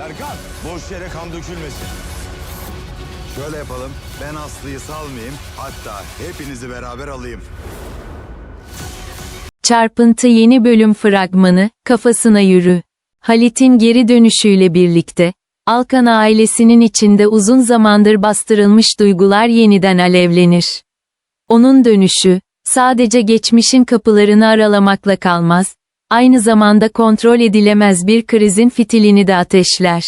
Serkan, boş yere kan dökülmesin. Şöyle yapalım. Ben Aslı'yı salmayayım. Hatta hepinizi beraber alayım. Çarpıntı yeni bölüm fragmanı, kafasına yürü. Halit'in geri dönüşüyle birlikte, Alkan ailesinin içinde uzun zamandır bastırılmış duygular yeniden alevlenir. Onun dönüşü, sadece geçmişin kapılarını aralamakla kalmaz, aynı zamanda kontrol edilemez bir krizin fitilini de ateşler.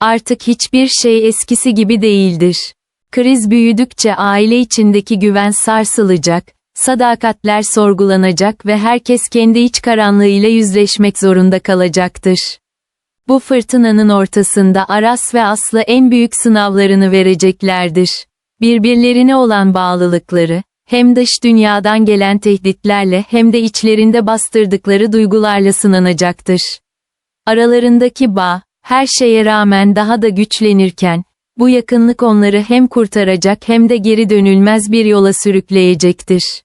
Artık hiçbir şey eskisi gibi değildir. Kriz büyüdükçe aile içindeki güven sarsılacak, sadakatler sorgulanacak ve herkes kendi iç karanlığıyla yüzleşmek zorunda kalacaktır. Bu fırtınanın ortasında Aras ve Aslı en büyük sınavlarını vereceklerdir. Birbirlerine olan bağlılıkları, hem dış dünyadan gelen tehditlerle hem de içlerinde bastırdıkları duygularla sınanacaktır. Aralarındaki bağ, her şeye rağmen daha da güçlenirken, bu yakınlık onları hem kurtaracak hem de geri dönülmez bir yola sürükleyecektir.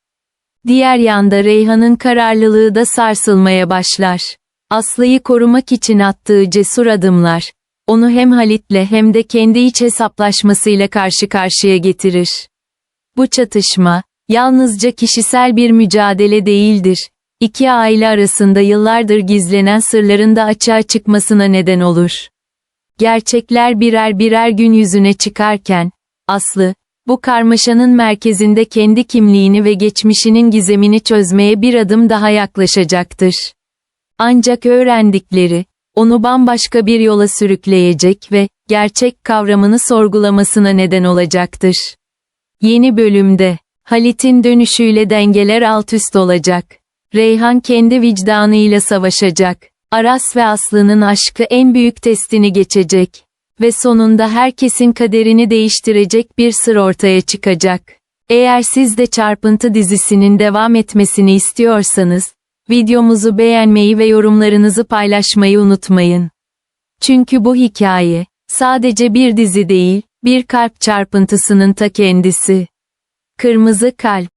Diğer yanda Reyhan'ın kararlılığı da sarsılmaya başlar. Aslı'yı korumak için attığı cesur adımlar, onu hem Halit'le hem de kendi iç hesaplaşmasıyla karşı karşıya getirir. Bu çatışma, yalnızca kişisel bir mücadele değildir. İki aile arasında yıllardır gizlenen sırların da açığa çıkmasına neden olur. Gerçekler birer birer gün yüzüne çıkarken, Aslı, bu karmaşanın merkezinde kendi kimliğini ve geçmişinin gizemini çözmeye bir adım daha yaklaşacaktır. Ancak öğrendikleri, onu bambaşka bir yola sürükleyecek ve, gerçek kavramını sorgulamasına neden olacaktır. Yeni bölümde, Halit'in dönüşüyle dengeler alt üst olacak. Reyhan kendi vicdanıyla savaşacak. Aras ve Aslı'nın aşkı en büyük testini geçecek. Ve sonunda herkesin kaderini değiştirecek bir sır ortaya çıkacak. Eğer siz de Çarpıntı dizisinin devam etmesini istiyorsanız, videomuzu beğenmeyi ve yorumlarınızı paylaşmayı unutmayın. Çünkü bu hikaye, sadece bir dizi değil, bir kalp çarpıntısının ta kendisi. Kırmızı Kalp